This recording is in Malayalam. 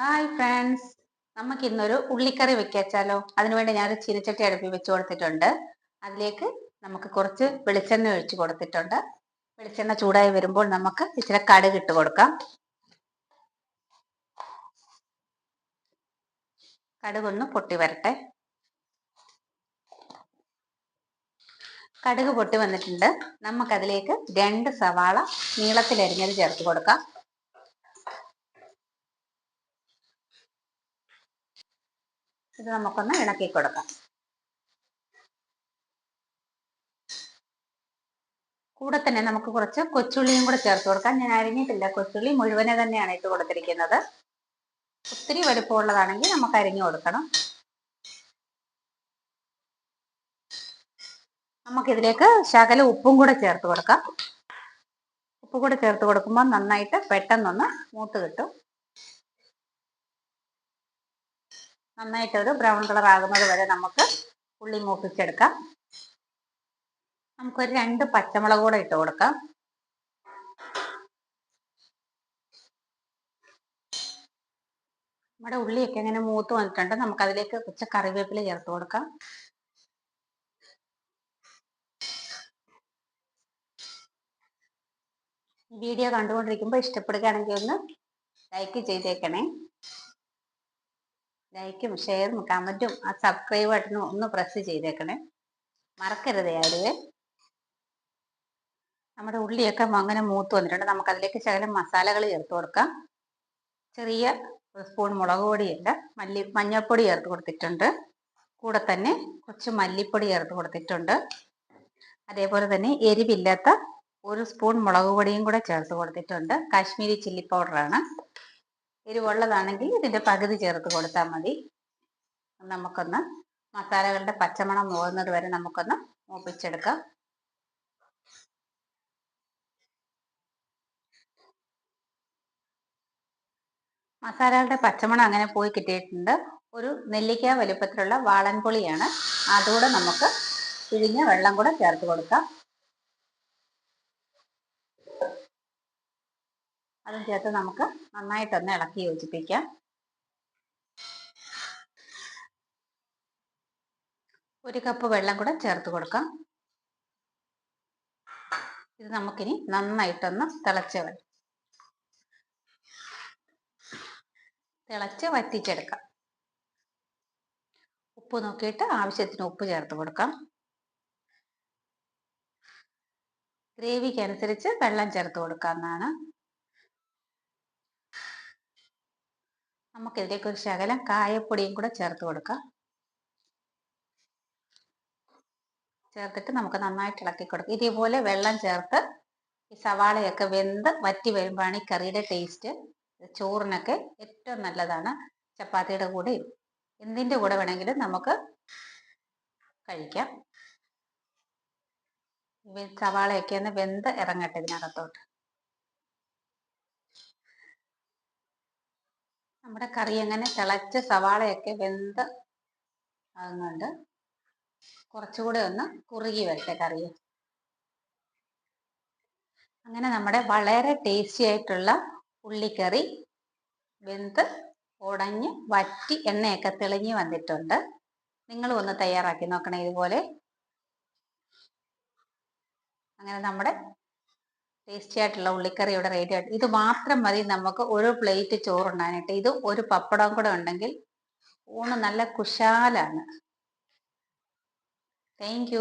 ഹായ് ഫ്രണ്ട്സ് നമുക്ക് ഇന്നൊരു ഉള്ളിക്കറി വെക്കാച്ചാലോ? അതിനുവേണ്ടി ഞാനൊരു ചീനച്ചട്ടി അടുപ്പി വെച്ച് കൊടുത്തിട്ടുണ്ട്. അതിലേക്ക് നമുക്ക് കുറച്ച് വെളിച്ചെണ്ണ ഒഴിച്ചു കൊടുത്തിട്ടുണ്ട്. വെളിച്ചെണ്ണ ചൂടായി വരുമ്പോൾ നമുക്ക് ഇച്ചിരി കടുക് ഇട്ട് കൊടുക്കാം. കടുകൊന്ന് പൊട്ടി വരട്ടെ. കടുക് പൊട്ടി വന്നിട്ടുണ്ട്. നമുക്കതിലേക്ക് രണ്ട് സവാള നീളത്തിലരിഞ്ഞത് ചേർത്ത് കൊടുക്കാം. ഇത് നമുക്കൊന്ന് ഇണക്കി കൊടുക്കാം. കൂടെ തന്നെ നമുക്ക് കുറച്ച് കൊച്ചുള്ളിയും കൂടെ ചേർത്ത് കൊടുക്കാം. ഞാൻ അരിഞ്ഞിട്ടില്ല. കൊച്ചുള്ളി മുഴുവനെ തന്നെയാണ് ഇട്ട് കൊടുത്തിരിക്കുന്നത്. ഒത്തിരി വലുപ്പമുള്ളതാണെങ്കിൽ നമുക്ക് അരിഞ്ഞു കൊടുക്കണം. നമുക്കിതിലേക്ക് ശകല ഉപ്പും കൂടെ ചേർത്ത് കൊടുക്കാം. ഉപ്പ് കൂടെ ചേർത്ത് കൊടുക്കുമ്പോൾ നന്നായിട്ട് പെട്ടെന്നൊന്ന് മൂത്ത് കിട്ടും. നന്നായിട്ട് ഒരു ബ്രൗൺ കളർ ആകുന്നത് വരെ നമുക്ക് ഉള്ളി മൂപ്പിച്ചെടുക്കാം. നമുക്കൊരു രണ്ട് പച്ചമുളക് കൂടെ ഇട്ട് കൊടുക്കാം. നമ്മുടെ ഉള്ളിയൊക്കെ ഇങ്ങനെ മൂത്ത് വന്നിട്ടുണ്ട് നമുക്ക് അതിലേക്ക് കുറച്ച് കറിവേപ്പില ചേർത്ത് കൊടുക്കാം. വീഡിയോ കണ്ടുകൊണ്ടിരിക്കുമ്പോൾ ഇഷ്ടപ്പെടുകയാണെങ്കിൽ ഒന്ന് ലൈക്ക് ചെയ്തേക്കണേ. ലൈക്കും ഷെയറും കമന്റും ആ സബ്സ്ക്രൈബ് ബട്ടണും ഒന്ന് പ്രസ് ചെയ്തേക്കണേ. മറക്കരുത് ആരുവേ നമ്മുടെ ഉള്ളിയൊക്കെ അങ്ങനെ മൂത്ത് വന്നിട്ടുണ്ട്. നമുക്ക് അതിലേക്ക് ശകലം മസാലകൾ ചേർത്ത് കൊടുക്കാം. ചെറിയ ഒരു സ്പൂൺ മുളക് പൊടിയല്ല മല്ലി മഞ്ഞൾപ്പൊടി ചേർത്ത് കൊടുത്തിട്ടുണ്ട്. കൂടെ തന്നെ കുറച്ച് മല്ലിപ്പൊടി ചേർത്ത് കൊടുത്തിട്ടുണ്ട്. അതേപോലെ തന്നെ എരിവില്ലാത്ത ഒരു സ്പൂൺ മുളക് പൊടിയും കൂടെ ചേർത്ത് കൊടുത്തിട്ടുണ്ട്. കാശ്മീരി ചില്ലി പൗഡറാണ് എരിവുള്ളതാണെങ്കിൽ ഇതിന്റെ പകുതി ചേർത്ത് കൊടുത്താൽ മതി. നമുക്കൊന്ന് മസാലകളുടെ പച്ചമണം പോകുന്നത് വരെ നമുക്കൊന്ന് മൂപ്പിച്ചെടുക്കാം. മസാലകളുടെ പച്ചമണം അങ്ങനെ പോയി കിട്ടിയിട്ടുണ്ട്. ഒരു നെല്ലിക്ക വലുപ്പത്തിലുള്ള വാളൻപുളിയാണ്. അതുകൂടെ നമുക്ക് പിഴിഞ്ഞ വെള്ളം കൂടെ ചേർത്ത് കൊടുക്കാം. അതും ചേർത്ത് നമുക്ക് നന്നായിട്ടൊന്ന് ഇളക്കി യോജിപ്പിക്കാം. ഒരു കപ്പ് വെള്ളം കൂടെ ചേർത്ത് കൊടുക്കാം. ഇത് നമുക്കിനി നന്നായിട്ടൊന്ന് തിളച്ച് തിളച്ച് വറ്റിച്ചെടുക്കാം. ഉപ്പ് നോക്കിയിട്ട് ആവശ്യത്തിന് ഉപ്പ് ചേർത്ത് കൊടുക്കാം. ഗ്രേവിക്ക് അനുസരിച്ച് വെള്ളം ചേർത്ത് കൊടുക്കാവുന്നതാണ്. നമുക്കിതിലേക്ക് ഒരു ശകലം കായപ്പൊടിയും കൂടെ ചേർത്ത് കൊടുക്കാം. ചേർത്തിട്ട് നമുക്ക് നന്നായിട്ട് ഇളക്കി കൊടുക്കാം. ഇതേപോലെ വെള്ളം ചേർത്ത് ഈ സവാളയൊക്കെ വെന്ത് വറ്റി വരുമ്പോഴാണ് ഈ കറിയുടെ ടേസ്റ്റ് ചോറിനൊക്കെ ഏറ്റവും നല്ലതാണ്. ചപ്പാത്തിയുടെ കൂടെയും എന്തിന്റെ കൂടെ വേണമെങ്കിലും നമുക്ക് കഴിക്കാം. സവാളയൊക്കെ ഒന്ന് വെന്ത് ഇറങ്ങട്ടെ ഇതിനകത്തോട്ട്. നമ്മുടെ കറി അങ്ങനെ തിളച്ച് സവാളയൊക്കെ വെന്ത് ആകുന്നുണ്ട് കുറച്ചുകൂടെ ഒന്ന് കുറുകി വരട്ടെ കറി അങ്ങനെ നമ്മുടെ വളരെ ടേസ്റ്റി ആയിട്ടുള്ള ഉള്ളിക്കറി വെന്ത് ഉടഞ്ഞ് വറ്റി എണ്ണയൊക്കെ തെളിഞ്ഞ് വന്നിട്ടുണ്ട്. നിങ്ങൾ ഒന്ന് തയ്യാറാക്കി നോക്കണേ ഇതുപോലെ. അങ്ങനെ നമ്മുടെ ടേസ്റ്റി ആയിട്ടുള്ള ഉള്ളിക്കറിയുടെ റെഡി ആയിട്ട് ഇത് മാത്രം മതി നമുക്ക് ഒരു പ്ലേറ്റ് ചോറ് ചോറുണ്ടാനായിട്ട് ഇത് ഒരു പപ്പടം കൂടെ ഉണ്ടെങ്കിൽ ഊണ് നല്ല കുശാലാണ്. താങ്ക്